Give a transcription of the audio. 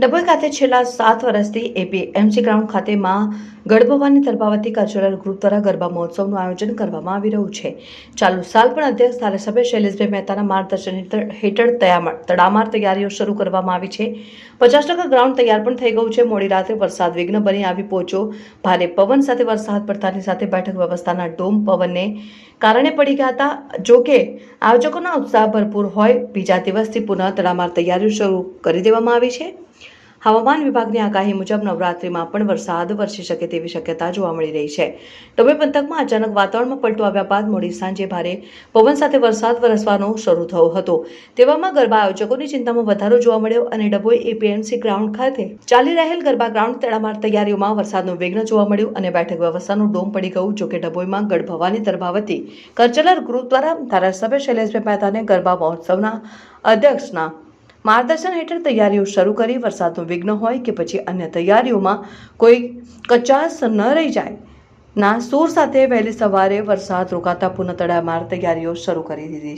ડભોઈ ખાતે છેલ્લા સાત વર્ષથી એપીએમસી ગ્રાઉન્ડ ખાતેમાં ગઢભવાની તરફાવતી કલ્ચરલ ગ્રુપ દ્વારા ગરબા મહોત્સવનું આયોજન કરવામાં આવી રહ્યું છે. ચાલુ સાલ પણ અધ્યક્ષ ધારાસભ્ય શૈલેષભાઈ મહેતાના માર્ગદર્શન હેઠળ તડામાર તૈયારીઓ શરૂ કરવામાં આવી છે. પચાસ ટકા ગ્રાઉન્ડ તૈયાર પણ થઈ ગયું છે. મોડી રાત્રે વરસાદ વિઘ્ન બની આવી પહોંચો ભારે પવન સાથે વરસાદ પડતાની સાથે બેઠક વ્યવસ્થાના ડોમ પવનને કારણે પડી ગયા હતા. જો કે, આયોજકોના ઉત્સાહ ભરપૂર હોય. બીજા દિવસથી પુનઃ તડામાર તૈયારીઓ શરૂ કરી દેવામાં આવી છે. હવામાન વિભાગની આગાહી મુજબ નવરાત્રિમાં પણ વરસાદ વરસી શકે તેવી શક્યતા જોવા મળી રહી છે. ડભોઈ પંથકમાં અચાનક વાતાવરણમાં પલટો આવ્યા બાદ મોડી સાંજે ભારે પવન સાથે વરસાદ વરસવાનો શરૂ થયો હતો. તેવામાં ગરબા આયોજકોની ચિંતામાં વધારો જોવા મળ્યો અને ડભોઈ એપીએમસી ગ્રાઉન્ડ ખાતે ચાલી રહેલ ગરબા ગ્રાઉન્ડ તડામાર તૈયારીઓમાં વરસાદનું વિઘ્ન જોવા મળ્યું અને બેઠક વ્યવસ્થાનું ડોમ પડી ગયું, જોકે ડભોઈમાં ગઢ ભવાની દરબાવતી કલ્ચરલ ગ્રુપ દ્વારા ધારાસભ્ય શૈલેષભાઈ મહેતાને ગરબા મહોત્સવના અધ્યક્ષના માર્ગદર્શન હેઠળ તૈયારીઓ શરૂ કરી, વરસાદનું વિઘ્ન હોય કે પછી અન્ય તૈયારીઓમાં કોઈ કચાશ ન રહી જાય, ના, સૂર સાથે વહેલી સવારે વરસાદ રોકાતા પુનઃ તડામાર તૈયારીઓ શરૂ કરી દીધી